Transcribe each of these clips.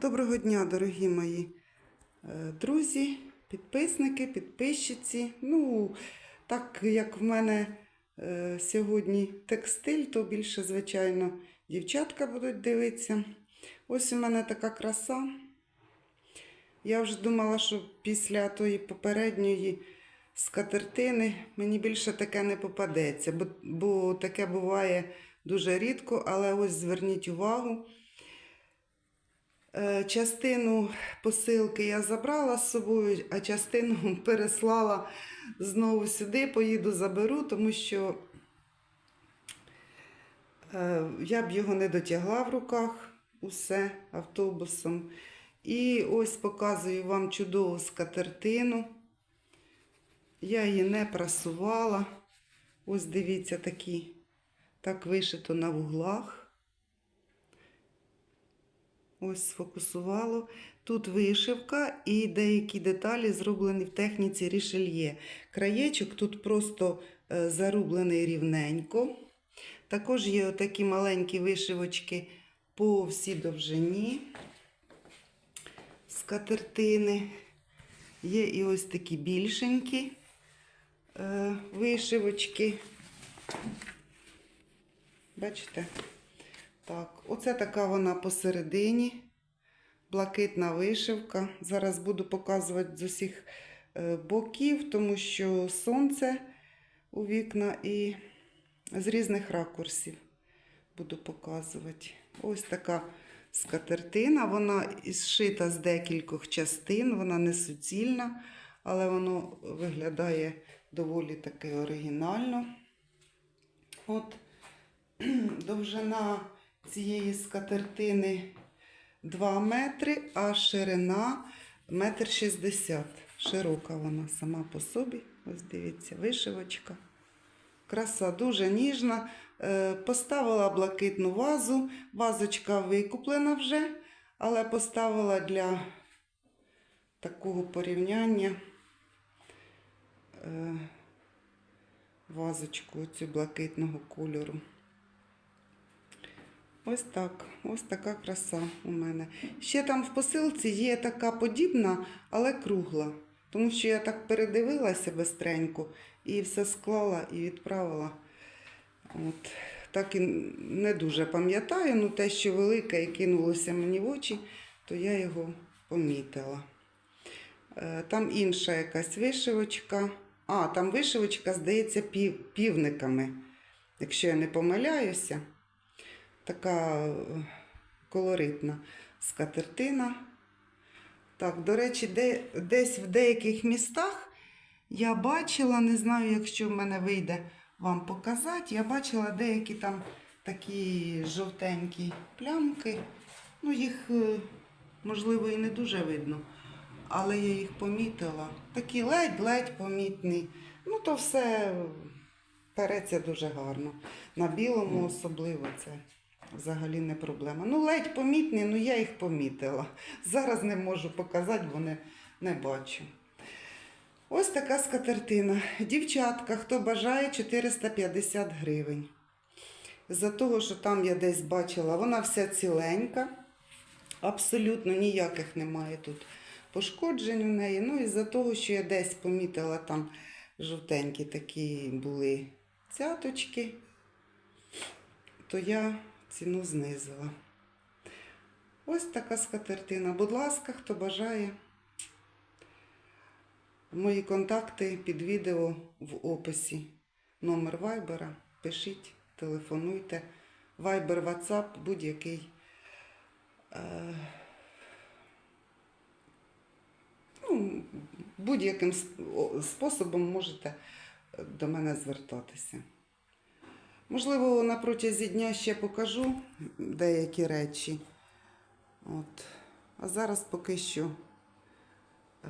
Доброго дня, дорогі мої е, друзі, підписники, підписчиці. Ну, так як в мене е, сьогодні текстиль, то більше, звичайно, дівчатка будуть дивитися. Ось у мене така краса. Я вже думала, що після тої попередньої скатертини мені більше таке не попадеться, бо, бо таке буває дуже рідко, але ось зверніть увагу. Е, Частину посилки я забрала з собою, а частину переслала знову сюди. Поїду заберу, тому що е, я б його не дотягла в руках усе автобусом. І ось показую вам чудову скатертину. Я її не прасувала. Ось дивіться, такі, так вишито на вуглах. Ось сфокусувало. Тут вишивка і деякі деталі зроблені в техніці рішельє. Краєчок тут просто е, зарублений рівненько. Також є такі маленькі вишивочки по всій довжині скатертини. Є і ось такі більшенькі е, вишивочки. Бачите? Так, оце така вона посередині. Блакитна вишивка. Зараз буду показувати з усіх е, боків, тому що сонце у вікна і з різних ракурсів буду показувати. Ось така скатертина. Вона зшита з декількох частин, вона не суцільна, але воно виглядає доволі таки оригінально. От довжина цієї скатертини 2 метри, а ширина метр шістдесят. Широка вона сама по собі. Ось дивіться, вишивочка. Краса дуже ніжна. Е, Поставила блакитну вазу. Вазочка викуплена вже, але поставила для такого порівняння е, вазочку цю блакитного кольору. Ось так, ось така краса у мене. Ще там в посилці є така подібна, але кругла. Тому що я так передивилася бистренько і все склала і відправила. От. Так і не дуже пам'ятаю, ну те, що велике і кинулося мені в очі, то я його помітила. Е, Там інша якась вишивочка. А, там вишивочка, здається, пів, півниками. Якщо я не помиляюся така е, колоритна скатертина. Так, до речі, де, десь в деяких містах я бачила, не знаю, якщо в мене вийде вам показати, я бачила деякі там такі жовтенькі плямки. Ну, їх, е, можливо, і не дуже видно, але я їх помітила. Такі ледь-ледь помітні. Ну, то все переться дуже гарно. На білому особливо це взагалі не проблема. Ну, ледь помітні, ну я їх помітила. Зараз не можу показати, бо не, не бачу. Ось така скатертина. Дівчатка, хто бажає, 450 гривень. За того, що там я десь бачила, вона вся ціленька. Абсолютно ніяких немає тут пошкоджень у неї. Ну і за того, що я десь помітила там жовтенькі такі були цяточки, то я ціну знизила. Ось така скатертина. Будь ласка, хто бажає. Мої контакти під відео в описі. Номер вайбера. Пишіть, телефонуйте. Вайбер, WhatsApp, будь-який. Е, ну, будь-яким способом можете до мене звертатися. Можливо, на протязі дня ще покажу деякі речі. От. А зараз поки що. Е,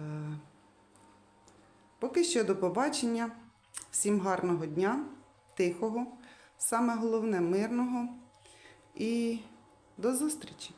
поки що до побачення. Всім гарного дня, тихого, саме головне мирного. І до зустрічі!